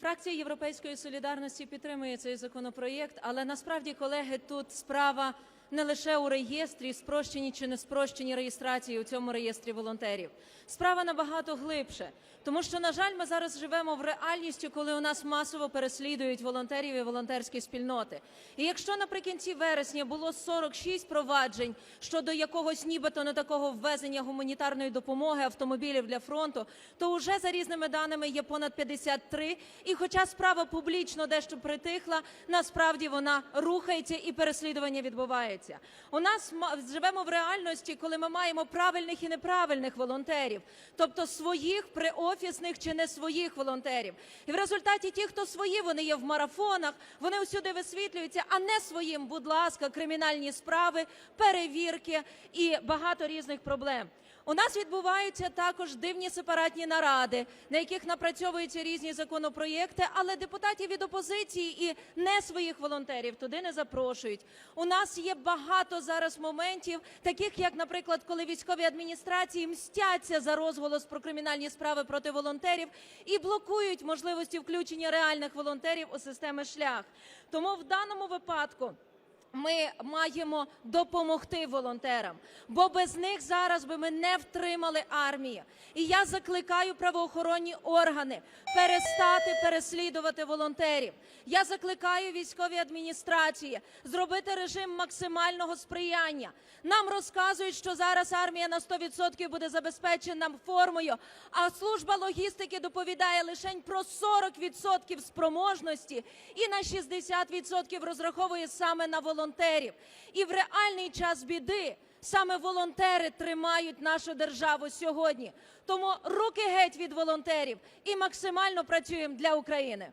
Фракція Європейської солідарності підтримує цей законопроєкт, але насправді, колеги, тут справа не лише у реєстрі, спрощеній чи не спрощеній реєстрації у цьому реєстрі волонтерів. Справа набагато глибше, тому що, на жаль, ми зараз живемо в реальності, коли у нас масово переслідують волонтерів і волонтерські спільноти. І якщо наприкінці вересня було 46 проваджень щодо якогось нібито не такого ввезення гуманітарної допомоги автомобілів для фронту, то вже за різними даними є понад 53. І хоча справа публічно дещо притихла, насправді вона рухається і переслідування відбувається. У нас живемо в реальності, коли ми маємо правильних і неправильних волонтерів, тобто своїх приофісних чи не своїх волонтерів. І в результаті ті, хто свої, вони є в марафонах, вони усюди висвітлюються, а не своїм, будь ласка, кримінальні справи, перевірки і багато різних проблем. У нас відбуваються також дивні сепаратні наради, на яких напрацьовуються різні законопроєкти, але депутатів від опозиції і не своїх волонтерів туди не запрошують. У нас є багато зараз моментів, таких як, наприклад, коли військові адміністрації мстяться за розголос про кримінальні справи проти волонтерів і блокують можливості включення реальних волонтерів у системи шлях. Тому в даному випадку. Ми маємо допомогти волонтерам, бо без них зараз би ми не втримали армію. І я закликаю правоохоронні органи перестати переслідувати волонтерів. Я закликаю військові адміністрації зробити режим максимального сприяння. Нам розказують, що зараз армія на 100% буде забезпечена формою, а служба логістики доповідає лише про 40% спроможності і на 60% розраховує саме на волонтерів. І в реальний час біди саме волонтери тримають нашу державу сьогодні. Тому руки геть від волонтерів і максимально працюємо для України.